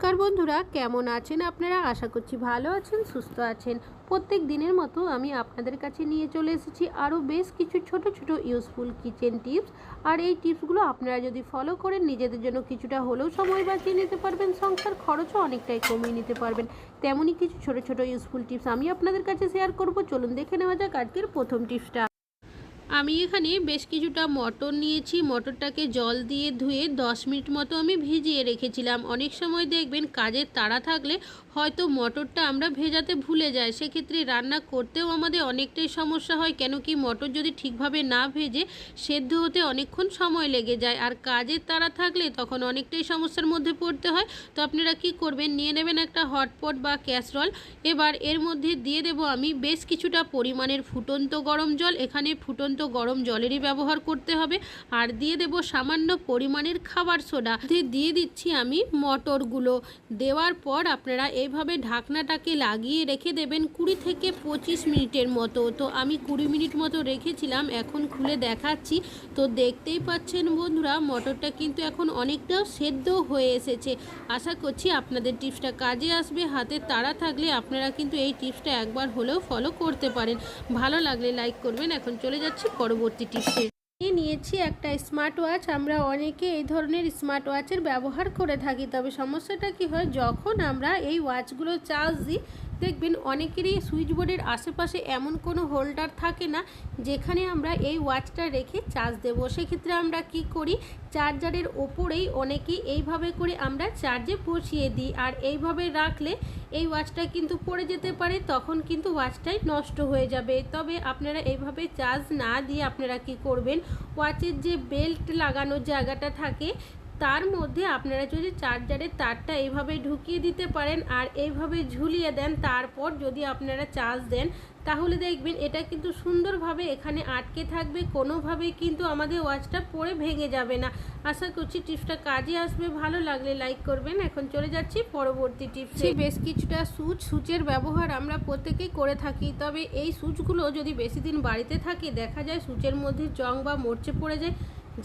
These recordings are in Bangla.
নমস্কার বন্ধুরা, কেমন আছেন আপনারা? আশা করছি ভালো আছেন, সুস্থ আছেন। প্রত্যেক দিনের মতো আমি আপনাদের কাছে নিয়ে চলে এসেছি আরও বেশ কিছু ছোট ছোট ইউজফুল কিচেন টিপস আর এই টিপসগুলো আপনারা যদি ফলো করেন, নিজেদের জন্য কিছুটা হলেও সময় বাঁচিয়ে নিতে পারবেন। সংসার খরচও অনেকটাই কমিয়ে নিতে পারবেন। তেমনই কিছু ছোট ছোট ইউজফুল টিপস আমি আপনাদের কাছে শেয়ার করব। চলুন দেখে নেওয়া যাক আজকের প্রথম টিপসটা আমি এখানে বেশ কিছুটা মটর নিয়েছি। মটরটাকে জল দিয়ে ধুয়ে 10 মিনিট মতো আমি ভিজিয়ে রেখেছিলাম। অনেক সময় দেখবেন কাজের তাড়া থাকলে হয়তো মটরটা আমরা ভেজাতে ভুলে যাই। সেক্ষেত্রে রান্না করতেও আমাদের অনেকটাই সমস্যা হয়, কেন কি মটর যদি ঠিকভাবে না ভেজে সেদ্ধ হতে অনেকক্ষণ সময় লেগে যায়। আর কাজের তাড়া থাকলে তখন অনেকটাই সমস্যার মধ্যে পড়তে হয়। তো আপনারা কি করবেন? নিয়ে নেবেন একটা হটপট বা ক্যাসরল। এবার এর মধ্যে দিয়ে দেব আমি বেশ কিছুটা পরিমাণের ফুটন্ত গরম জল। এখানে ফুটন্ত গরম জলেরই ব্যবহার করতে হবে। আর দিয়ে দেব সামান্য পরিমাণের খাবার সোডা। দিয়ে দিয়ে দিচ্ছি আমি মটরগুলো। দেওয়ার পর আপনারা এইভাবে ঢাকনাটাকে লাগিয়ে রেখে দেবেন কুড়ি থেকে পঁচিশ মিনিটের মতো। তো আমি কুড়ি মিনিট মতো রেখেছিলাম, এখন খুলে দেখাচ্ছি। তো দেখতেই পাচ্ছেন বন্ধুরা, মটরটা কিন্তু এখন অনেকটাও সেদ্ধ হয়ে এসেছে। আশা করছি আপনাদের টিপসটা কাজে আসবে। হাতে তাড়া থাকলে আপনারা কিন্তু এই টিপসটা একবার হলেও ফলো করতে পারেন। ভালো লাগলে লাইক করবেন। এখন চলে যাচ্ছি পরবর্তী টিপসে নিয়ে নিয়েছি একটা স্মার্ট ওয়াচ আমরা অনেকে এই ধরনের স্মার্ট ওয়াচের ব্যবহার করে থাকি, তবে সমস্যাটা কি হয়? যখন আমরা এই ওয়াচগুলো চার্জ দিই দেখবেন অনেকেরই সুইচ বোর্ডের আশেপাশে এমন কোনো হোল্ডার থাকে না যেখানে আমরা এই ওয়াচটা রেখে চার্জ দেবো। সেক্ষেত্রে আমরা কি করি? চার্জারের ওপরেই অনেকেই এইভাবে করে আমরা চার্জে বসিয়ে দিই আর এইভাবে রাখলে এই ওয়াচটা কিন্তু পড়ে যেতে পারে, তখন কিন্তু ওয়াচটাই নষ্ট হয়ে যাবে। তবে আপনারা এইভাবে চার্জ না দিয়ে আপনারা কি করবেন? ওয়াচের যে বেল্ট লাগানোর জায়গাটা থাকে তার মধ্যে আপনারা যদি চার্জারের তারটা এইভাবে ঢুকিয়ে দিতে পারেন আর এইভাবে ঝুলিয়ে দেন, তারপর যদি আপনারা চার্জ দেন, তাহলে দেখবেন এটা কিন্তু সুন্দরভাবে এখানে আটকে থাকবে, কোনোভাবেই কিন্তু আমাদের ওয়াচটা পরে ভেঙে যাবে না। আশা করছি টিপসটা কাজে আসবে, ভালো লাগলে লাইক করবেন। এখন চলে যাচ্ছি পরবর্তী টিপসে। বেশ কিছুটা সুচ, সুচের ব্যবহার আমরা প্রত্যেকেই করে থাকি, তবে এই সুচগুলো যদি বেশি দিন বাড়িতে থাকে, দেখা যায় সুচের মধ্যে জং বা মরচে পড়ে যায়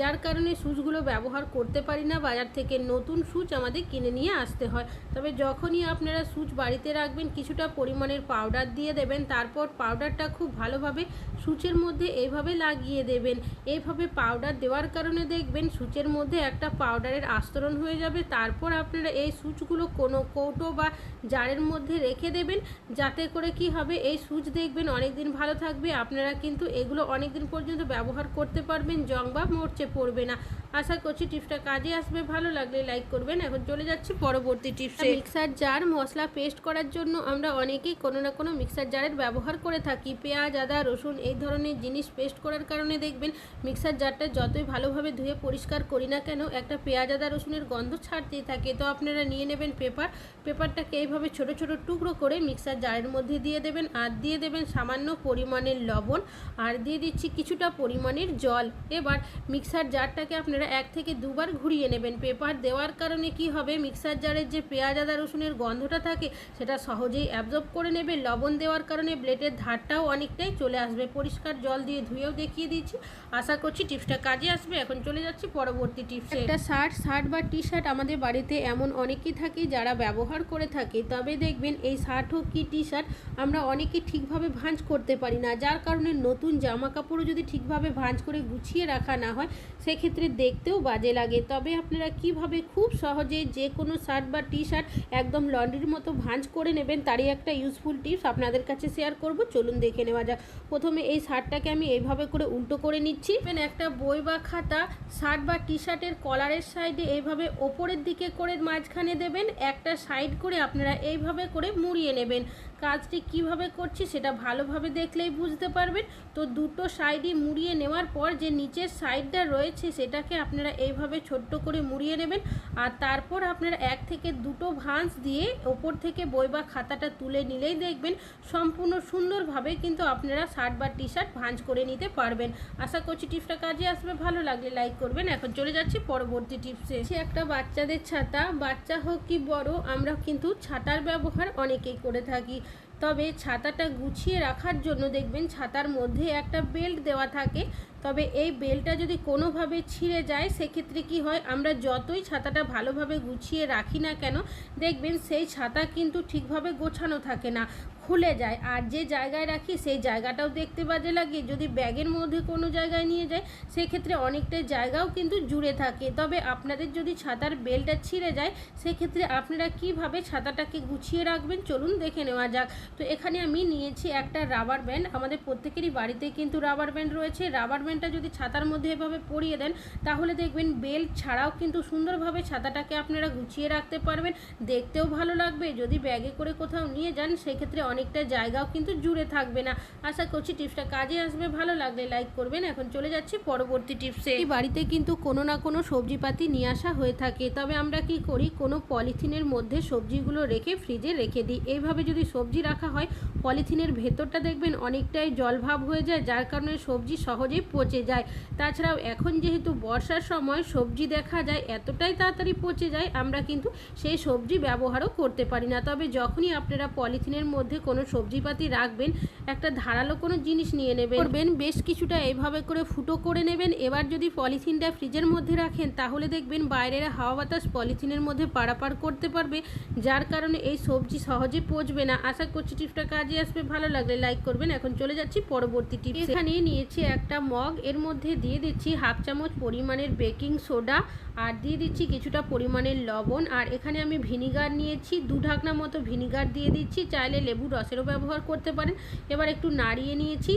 যার কারণে সুচগুলো ব্যবহার করতে পারি না, বাজার থেকে নতুন সুচ আমাদের কিনে নিয়ে আসতে হয়। তবে যখনই আপনারা সুচ বাড়িতে রাখবেন, কিছুটা পরিমাণের পাউডার দিয়ে দেবেন, তারপর পাউডারটা খুব ভালোভাবে সুচের মধ্যে এভাবে লাগিয়ে দেবেন। এইভাবে পাউডার দেওয়ার কারণে দেখবেন সূচের মধ্যে একটা পাউডারের আস্তরণ হয়ে যাবে। তারপর আপনারা এই সুচগুলো কোনো কৌটো বা জারের মধ্যে রেখে দেবেন। যাতে করে কি হবে, এই সুচ দেখবেন অনেক দিন ভালো থাকবে। আপনারা কিন্তু এগুলো অনেক দিন পর্যন্ত ব্যবহার করতে পারবেন, জং বা মরচে পড়বে না। আশা করছি টিপসটা কাজে আসবে। ভালো লাগলে লাইক করবেন। এখন চলে যাচ্ছি পরবর্তী টিপসে। মিক্সার জার, মশলা পেস্ট করার জন্য আমরা অনেকেই কোনো না কোনো মিক্সার জারের ব্যবহার করে থাকি। পেঁয়াজ, আদা, রসুন এই ধরনের জিনিস পেস্ট করার কারণে দেখবেন মিক্সার জারটা যতই ভালোভাবে ধুয়ে পরিষ্কার করি না কেন, একটা পেঁয়াজ, আদা, রসুনের গন্ধ ছাড়তেই থাকে। তো আপনারা নিয়ে নেবেন পেপার পেপারটাকে এইভাবে ছোট ছোট টুকরো করে মিক্সার জারের মধ্যে দিয়ে দেবেন। আর দিয়ে দেবেন সামান্য পরিমাণের লবণ। আর দিয়ে দিচ্ছি কিছুটা পরিমাণের জল। এবার মিক্সার জারটাকে আপনারা এক থেকে দুবার ঘুরিয়ে নেবেন। পেপার দেওয়ার কারণে কি হবে? মিক্সার জারের যে পেঁয়াজ, আদা, রসুনের গন্ধটা থাকে, সেটা সহজেই অ্যাবজর্ব করে নেবে লবণ দেওয়ার কারণে ব্লেডের ধারটাও অনেকটাই চলে আসবে। পরিষ্কার জল দিয়ে ধুয়েও দেখিয়ে দিচ্ছি। আশা করছি টিপসটা কাজে আসবে। এখন চলে যাচ্ছি পরবর্তী টিপসে। একটা শার্ট শার্ট বা টি শার্ট আমাদের বাড়িতে এমন অনেকেই থাকে যারা ব্যবহার করে থাকে। তবে দেখবেন এই শার্ট হোক কি টি শার্ট আমরা অনেকে ঠিকভাবে ভাঁজ করতে পারি না। যার কারণে নতুন জামা কাপড়ও যদি ঠিকভাবে ভাঁজ করে গুছিয়ে রাখা না হয়, সেক্ষেত্রে দেখতেও বাজে লাগে। তবে আপনারা কীভাবে খুব সহজে যে কোনো শার্ট বা টি শার্ট একদম লন্ড্রির মতো ভাঁজ করে নেবেন, তারই একটা ইউজফুল টিপস আপনাদের কাছে শেয়ার করব। চলুন দেখে নেওয়া যাক। প্রথমে এই শার্টটাকে আমি এইভাবে করে উল্টো করে নিচ্ছি। একটা বই বা খাতা, শার্ট বা টি শার্টের কলারের সাইডে এইভাবে ওপরের দিকে করে মাঝখানে দেবেন, একটা সাইড করে আপনারা এইভাবে করে মুড়িয়ে নেবেন। কাজটি কীভাবে করছি সেটা ভালোভাবে দেখলেই বুঝতে পারবেন। তো দুটো সাইডই মুড়িয়ে নেওয়ার পর যে নিচের সাইডটা রয়েছে সেটাকে আপনারা এইভাবে ছোট্ট করে মুড়িয়ে নেবেন আর তারপর আপনারা এক থেকে দুটো ভাঁজ দিয়ে ওপর থেকে বই বা খাতাটা তুলে নিলেই দেখবেন সম্পূর্ণ সুন্দরভাবে কিন্তু আপনারা শার্ট বা টি শার্ট ভাঁজ করে নিতে পারবেন। আশা করছি টিপসটা কাজে আসবে। ভালো লাগলে লাইক করবেন। এখন চলে যাচ্ছি পরবর্তী টিপসে। সে একটা বাচ্চাদের ছাতা, বাচ্চা হোক কি বড়, আমরা কিন্তু ছাতার ব্যবহার অনেকেই করে থাকি। তবে ছাতাটা গুছিয়ে রাখার জন্য দেখবেন ছাতার মধ্যে একটা বেল্ট দেওয়া থাকে। তবে এই বেলটা যদি কোনোভাবে ছিঁড়ে যায়, সেক্ষেত্রে কি হয়, আমরা যতই ছাতাটা ভালোভাবে গুছিয়ে রাখি না কেন, দেখবেন সেই ছাতা কিন্তু ঠিকভাবে গোছানো থাকে না। খুলে যায়। আর যে জায়গায় রাখি, সেই জায়গাটাও দেখতে বাজে লাগে। যদি ব্যাগের মধ্যে কোনো জায়গায় নিয়ে যায়, সেক্ষেত্রে অনেকটা জায়গাও কিন্তু জুড়ে থাকে। তবে আপনাদের যদি ছাতার বেলটা ছিঁড়ে যায়, সেক্ষেত্রে আপনারা কীভাবে ছাতাটাকে গুছিয়ে রাখবেন? চলুন দেখে নেওয়া যাক। তো এখানে আমি নিয়েছি একটা রাবার ব্যান্ড। আমাদের প্রত্যেকেরই বাড়িতে কিন্তু রাবার ব্যান্ড রয়েছে। রাবার ব্যান্ডটা যদি ছাতার মধ্যে এভাবে পরিয়ে দেন, তাহলে দেখবেন বেল্ট ছাড়াও কিন্তু সুন্দরভাবে ছাতাটাকে আপনারা গুছিয়ে রাখতে পারবেন। দেখতেও ভালো লাগবে। যদি ব্যাগে করে কোথাও নিয়ে যান, সেক্ষেত্রে অনেকটা জায়গাও কিন্তু জুড়ে থাকবে না। আশা করছি টিপসটা কাজে আসবে। ভালো লাগলে লাইক করবেন। এখন চলে যাচ্ছি পরবর্তী টিপসে। বাড়িতে কিন্তু কোনো না কোনো সবজিপাতি নিয়ে আসা হয়ে থাকে। তবে আমরা কি করি? কোনো পলিথিনের মধ্যে সবজিগুলো রেখে ফ্রিজে রেখে দিই। এইভাবে যদি সবজি রাখা হয়, পলিথিনের ভেতরটা দেখবেন অনেকটাই জলভাব হয়ে যায়, যার কারণে সবজি সহজেই পচে যায়। তাছাড়াও এখন যেহেতু বর্ষার সময় সবজি দেখা যায়, এতটাই তাড়াতাড়ি পচে যায়, আমরা কিন্তু সেই সবজি ব্যবহারও করতে পারি না। তবে যখনই আপনারা পলিথিনের মধ্যে কোনো সবজিপাতি রাখবেন, একটা ধারালো কোনো জিনিস নিয়ে নেবেন। করবেন, বেশ কিছুটা এইভাবে করে ফুটো করে নেবেন। এবার যদি পলিথিনটা ফ্রিজের মধ্যে রাখেন, তাহলে দেখবেন বাইরের হাওয়া বাতাস পলিথিনের মধ্যে পারাপার করতে পারবে, যার কারণে এই সবজি সহজে পচবে না। আশা করছি টিপসটা কাজে আসবে। ভালো লাগলে লাইক করবেন। এখন চলে যাচ্ছি পরবর্তী টিপস। এখানে নিয়েছি একটা মগ, এর মধ্যে দিয়ে দিচ্ছি হাফ চামচ পরিমাণের বেকিং সোডা, আর দিয়ে দিচ্ছি কিছুটা পরিমাণের লবণ, আর এখানে আমি ভিনিগার নিয়েছি। দু ঢাকনা মতো ভিনিগার দিয়ে দিচ্ছি। চাইলে লেবু রসেরও ব্যবহার করতে পারেন। এবার একটু নাড়িয়ে নিয়েছি।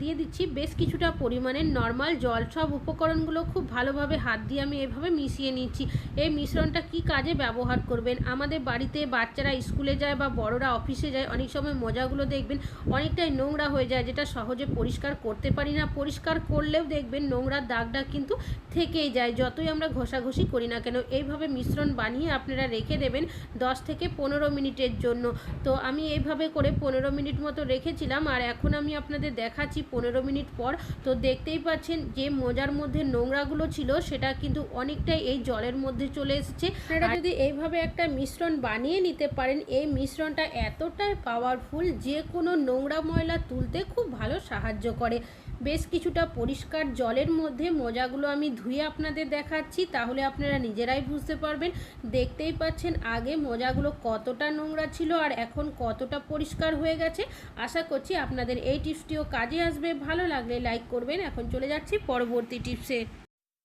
দিয়ে দিচ্ছি বেশ কিছুটা পরিমাণে নর্মাল জল। সব উপকরণগুলো খুব ভালোভাবে হাত দিয়ে আমি এভাবে মিশিয়ে নিচ্ছি। এই মিশ্রণটা কি কাজে ব্যবহার করবেন? আমাদের বাড়িতে বাচ্চারা স্কুলে যায় বা বড়রা অফিসে যায়, অনেক সময় মজাগুলো দেখবেন, অনেকটাই নোংরা হয়ে যায়, যেটা সহজে পরিষ্কার করতে পারি না। পরিষ্কার করলেও দেখবেন নোংরার দাগটা কিন্তু থেকেই যায়, যতই আমরা ঘষাঘষি করি না কেন। এইভাবে মিশ্রণ বানিয়ে আপনারা রেখে দেবেন দশ থেকে পনেরো মিনিটের জন্য। তো আমি এইভাবে করে পনেরো মিনিট মতো রেখেছিলাম আর এখন আমি আপনাদের দেখাচ্ছি পনেরো মিনিট পর। তো দেখতেই পাচ্ছেন যে মোজার মধ্যে নোংরাগুলো ছিল সেটা কিন্তু অনেকটাই এই জলের মধ্যে চলে এসেছে। আপনারা যদি এইভাবে একটা মিশ্রণ বানিয়ে নিতে পারেন এই মিশ্রণটা এতটাই পাওয়ারফুল যে কোনো নোংরা ময়লা তুলতে খুব ভালো সাহায্য করে। বেশ কিছুটা পরিষ্কার জলের মধ্যে মোজাগুলো আমি ধুয়ে আপনাদের দেখাচ্ছি, তাহলে আপনারা নিজেরাই বুঝতে পারবেন। দেখতেই পাচ্ছেন আগে মোজাগুলো কতটা নোংরা ছিল আর এখন কতটা পরিষ্কার হয়ে গেছে। আশা করছি আপনাদের এই টিপসটিও কাজে আসবে। ভালো লাগলে লাইক করবেন। এখন চলে যাচ্ছি পরবর্তী টিপসে।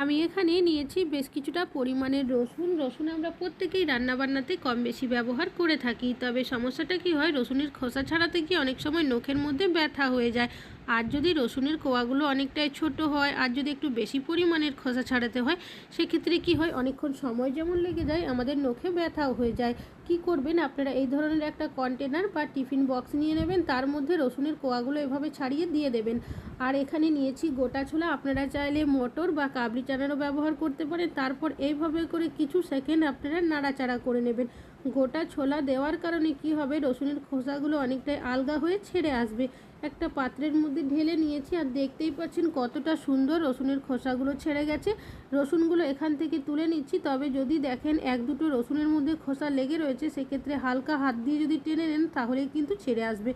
আমি এখানে নিয়েছি বেশ কিছুটা পরিমাণের রসুন। রসুন আমরা প্রত্যেকেই রান্নাবান্নাতে কম বেশি ব্যবহার করে থাকি। তবে সমস্যাটা কি হয়, রসুনের খোসা ছাড়াতে গিয়ে অনেক সময় নখের মধ্যে ব্যথা হয়ে যায়। আর যদি রসুনের কোয়াগুলো অনেকটাই ছোট হয় আর যদি একটু বেশি পরিমাণের খোসা ছাড়াতে হয়, সেক্ষেত্রে কি হয়? অনেকক্ষণ সময় যেমন লেগে যায়, আমাদের নখে ব্যথাও হয়ে যায়। কি করবেন আপনারা? এই ধরনের একটা কন্টেনার বা টিফিন বক্স নিয়ে নেবেন, তার মধ্যে রসুনের কোয়াগুলো এভাবে ছাড়িয়ে দিয়ে দেবেন। আর এখানে নিয়েছি গোটা ছোলা, আপনারা চাইলে মটর বা কাবলি চানারও ব্যবহার করতে পারেন। তারপর এইভাবে করে কিছু সেকেন্ড আপনারা নাড়াচাড়া করে নেবেন। গোটা ছোলা দেওয়ার কারণে কি হবে? রসুনের খোসাগুলো অনেকটাই আলগা হয়ে ছেড়ে আসবে। একটা পাত্রের মধ্যে ঢেলে নিয়েছি আর দেখতেই পাচ্ছেন কতটা সুন্দর রসুনের খোসাগুলো ছেড়ে গেছে। রসুনগুলো এখান থেকে তুলে নিচ্ছি। তবে যদি দেখেন এক দুটো রসুনের মধ্যে খোসা লেগে রয়েছে, সেক্ষেত্রে হালকা হাত দিয়ে যদি টেনে নেন তাহলে কিন্তু ছেড়ে আসবে।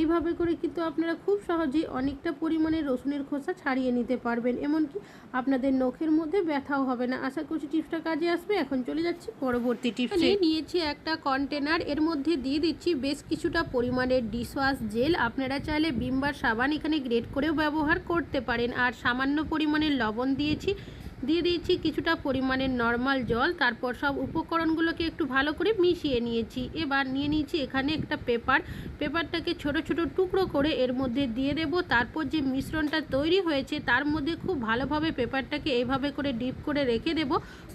এইভাবে করে কিন্তু আপনারা খুব সহজেই অনেকটা পরিমাণে রসুনের খোসা ছাড়িয়ে নিতে পারবেন। এমনকি আপনাদের নখের মধ্যে ব্যথাও হবে না। আশা করছি টিপসটা কাজে আসবে। এখন চলে যাচ্ছি পরবর্তী টিপসে। নিয়েছি একটা কন্টেনার। এর মধ্যে দিয়ে দিচ্ছি বেশ কিছুটা পরিমাণের ডিশওয়াশ জেল। আপনারা চাইলে বিমবার সাবান এখানে গ্রেড করেও ব্যবহার করতে পারেন। আর সামান্য পরিমাণের লবণ দিয়েছি। দিয়ে দিয়েছি কিছুটা পরিমাণের নর্মাল জল, তারপর সব উপকরণগুলোকে একটু ভালো করে মিশিয়ে নিয়েছি। এবার নিয়ে নিয়েছি এখানে একটা পেপার। পেপারটাকে ছোট ছোট টুকরো করে এর মধ্যে দিয়ে দেব। তারপর যে মিশ্রণটা তৈরি হয়েছে, তার মধ্যে খুব ভালোভাবে পেপারটাকে এইভাবে করে ডিপ করে রেখে দেব।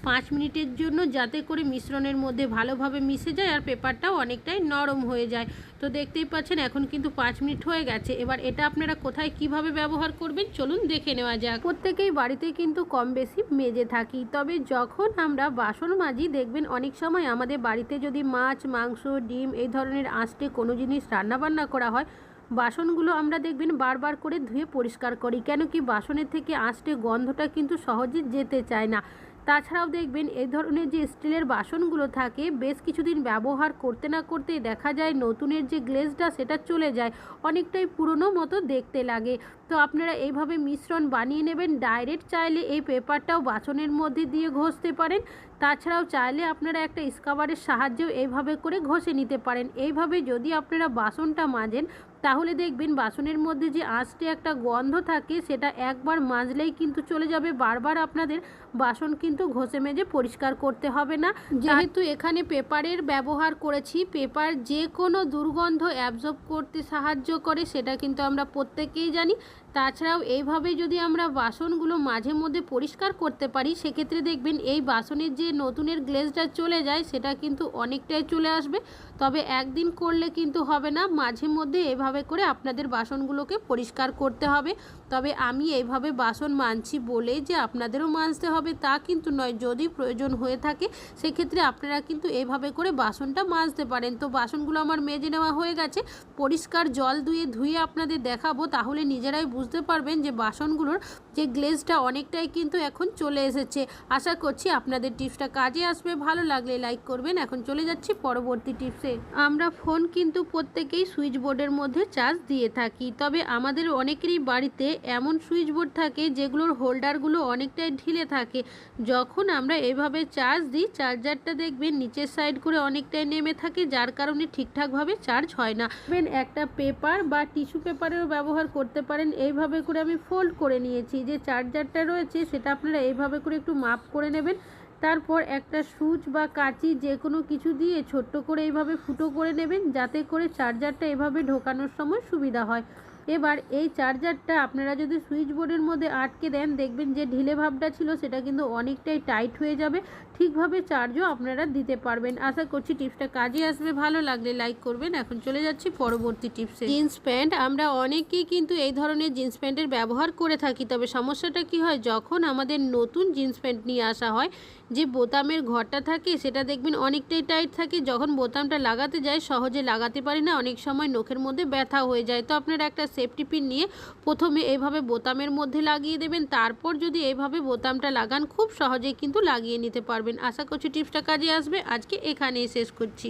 পাঁচ মিনিটের জন্য যাতে করে মিশ্রণের মধ্যে ভালোভাবে মিশে যায় আর পেপারটাও অনেকটাই নরম হয়ে যায়। তো দেখতেই পাচ্ছেন এখন কিন্তু পাঁচ মিনিট হয়ে গেছে। এবার এটা আপনারা কোথায় কীভাবে ব্যবহার করবেন চলুন দেখে নেওয়া যাক। প্রত্যেকেই বাড়িতে কিন্তু কম বেশি মেজে থাকি। তবে যখন আমরা বাসন মাজি, দেখবেন অনেক সময় আমাদের বাড়িতে যদি মাছ, মাংস, ডিম এই ধরনের আঁচটে কোনো জিনিস রান্নাবান্না করা হয়, বাসনগুলো আমরা দেখবেন বারবার করে ধুয়ে পরিষ্কার করি। কেন কি বাসনের থেকে আঁচটে গন্ধটা কিন্তু সহজে যেতে চায় না। তাছাড়াও দেখবেন এই ধরনের যে স্টিলের বাসনগুলো থাকে, বেশ কিছুদিন ব্যবহার করতে না করতে দেখা যায় নতুনের যে গ্লেজটা সেটা চলে যায়, অনেকটাই পুরনো মতো দেখতে লাগে। তো আপনারা এইভাবে মিশ্রণ বানিয়ে নেবেন, ডাইরেক্ট চাইলে এই পেপারটাও বাসনের মধ্যে দিয়ে ঘষতে পারেন। তাছাড়াও চাইলে আপনারা একটা স্কাবারের সাহায্যেও এইভাবে করে ঘষে নিতে পারেন। এইভাবে যদি আপনারা বাসনটা মাজেন, তাহলে দেখবেন বাসনের মধ্যে যে আঁচটে একটা গন্ধ থাকে, সেটা একবার মাজলেই কিন্তু চলে যাবে। বারবার আপনাদের বাসন কিন্তু ঘষে মেজে পরিষ্কার করতে হবে না। যেহেতু এখানে পেপারের ব্যবহার করেছি, পেপার যে কোনো দুর্গন্ধ অ্যাবজর্ব করতে সাহায্য করে, সেটা কিন্তু আমরা প্রত্যেকেই জানি। তাছাড়াও এইভাবে যদি আমরা বাসনগুলো মাঝে মধ্যে পরিষ্কার করতে পারি, সেক্ষেত্রে দেখবেন এই বাসনের যে নতুনের গ্লেজটা চলে যায়, সেটা কিন্তু অনেকটাই চলে আসবে। তবে একদিন করলে কিন্তু হবে না, মাঝে মধ্যে এভাবে করে আপনাদের বাসনগুলোকে পরিষ্কার করতে হবে। তবে আমি এইভাবে বাসন মানছি বলে যে আপনাদেরও মাজতে হবে, তা কিন্তু নয়। যদি প্রয়োজন হয়ে থাকে, সেক্ষেত্রে আপনারা কিন্তু এভাবে করে বাসনটা মাজতে পারেন। তো বাসনগুলো আমার মেজে নেওয়া হয়ে গেছে। পরিষ্কার জল ধুয়ে ধুয়ে আপনাদের দেখাবো, তাহলে নিজেরাই বুঝতে পারবেন যে বাসনগুলোর যে গ্লেজটা অনেকটাই কিন্তু এখন চলে এসেছে। আশা করছি আপনাদের টিপসটা কাজে আসবে। ভালো লাগলে লাইক করবেন। এখন চলে যাচ্ছি পরবর্তী টিপসে আমরা ফোন কিন্তু প্রত্যেকেই সুইচ বোর্ডের মধ্যে চার্জ দিয়ে থাকি। তবে আমাদের অনেকেরই বাড়িতে এমন সুইচ বোর্ড থাকে যেগুলোর হোল্ডারগুলো অনেকটাই ঢিলে থাকে। যখন আমরা এভাবে চার্জ দিই চার্জারটা দেখবেন নিচের সাইড করে অনেকটাই নেমে থাকে, যার কারণে ঠিকঠাকভাবে চার্জ হয় না। একটা পেপার বা টিস্যু পেপারেরও ব্যবহার করতে পারেন। এইভাবে করে আমি ফোল্ড করে নিয়েছি। যে চার্জারটা রয়েছে সেটা আপনারা এইভাবে করে একটু মাপ করে নেবেন। তারপর একটা সুচ বা কাঁচি যে কোনো কিছু দিয়ে ছোট্ট করে এইভাবে ফুটো করে নেবেন, যাতে করে চার্জারটা এভাবে ঢোকানোর সময় সুবিধা হয়। এবার এই চার্জারটা আপনারা যদি সুইচ বোর্ডের মধ্যে আটকে দেন, দেখবেন যে ঢিলে ভাবটা ছিল সেটা কিন্তু অনেকটাই টাইট হয়ে যাবে। ঠিকভাবে চার্জও আপনারা দিতে পারবেন। আশা করছি টিপসটা কাজে আসবে। ভালো লাগলে লাইক করবেন। এখন চলে যাচ্ছি পরবর্তী টিপসে। জিন্স প্যান্ট, আমরা অনেকেই কিন্তু এই ধরনের জিন্স প্যান্টের ব্যবহার করে থাকি। তবে সমস্যাটা কি হয়? যখন আমাদের নতুন জিন্স প্যান্ট নিয়ে আসা হয়, যে বোতামের ঘরটা থাকে, সেটা দেখবেন অনেকটাই টাইট থাকে। যখন বোতামটা লাগাতে যায় সহজে লাগাতে পারি না। অনেক সময় নখের মধ্যে ব্যথা হয়ে যায়। তো আপনারা একটা সেফটি পিন নিয়ে প্রথমে এভাবে বোতামের মধ্যে লাগিয়ে দেবেন। তারপর যদি এভাবে বোতামটা লাগান, খুব সহজেই কিন্তু লাগিয়ে নিতে পারবেন। আশা করছি টিপসটা কাজে আসবে। আজকে এখানেই শেষ করছি।